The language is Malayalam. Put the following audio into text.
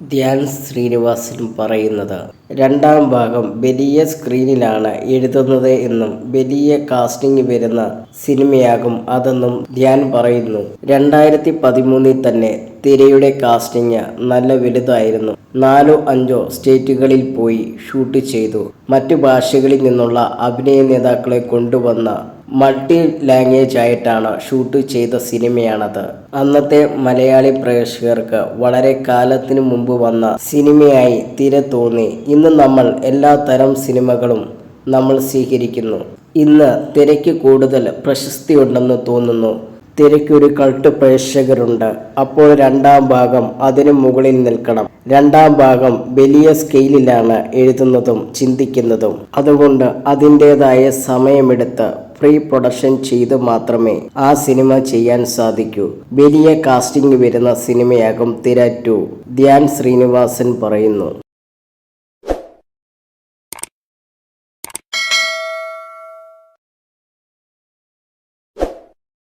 ധ്യാൻ ശ്രീനിവാസൻ പറയുന്നത്. രണ്ടാം ഭാഗം വലിയ സ്ക്രീനിലാണ് എഴുതുന്നത് എന്നും വലിയ കാസ്റ്റിംഗ് വരുന്ന സിനിമയാകും അതെന്നും ധ്യാൻ പറയുന്നു. രണ്ടായിരത്തി പതിമൂന്നിൽ തന്നെ തിരയുടെ കാസ്റ്റിംഗ് നല്ല വലുതായിരുന്നു. നാലോ അഞ്ചോ സ്റ്റേറ്റുകളിൽ പോയി ഷൂട്ട് ചെയ്തു. മറ്റു ഭാഷകളിൽ നിന്നുള്ള അഭിനയ നേതാക്കളെ കൊണ്ടുവന്ന മൾട്ടി ലാംഗ്വേജ് ആയിട്ടാണ് ഷൂട്ട് ചെയ്ത സിനിമയാണത്. അന്നത്തെ മലയാളി പ്രേക്ഷകർക്ക് വളരെ കാലത്തിനു മുമ്പ് വന്ന സിനിമയായി തിര തോന്നി. ഇന്ന് നമ്മൾ എല്ലാ തരം സിനിമകളും നമ്മൾ സ്വീകരിക്കുന്നു. ഇന്ന് തിരയ്ക്ക് കൂടുതൽ പ്രശസ്തിയുണ്ടെന്ന് തോന്നുന്നു. തിരക്കൊരു കൾട്ട് പ്രേക്ഷകരുണ്ട്. അപ്പോൾ രണ്ടാം ഭാഗം അതിനു മുകളിൽ നിൽക്കണം. രണ്ടാം ഭാഗം വലിയ സ്കെയിലിലാണ് എഴുതുന്നതും ചിന്തിക്കുന്നതും. അതുകൊണ്ട് അതിന്റെതായ സമയമെടുത്ത് പ്രീ പ്രൊഡക്ഷൻ ചെയ്ത് മാത്രമേ ആ സിനിമ ചെയ്യാൻ സാധിക്കൂ. വലിയ കാസ്റ്റിംഗ് വരുന്ന സിനിമയാകും തിര ടു ധ്യാൻ ശ്രീനിവാസൻ പറയുന്നു.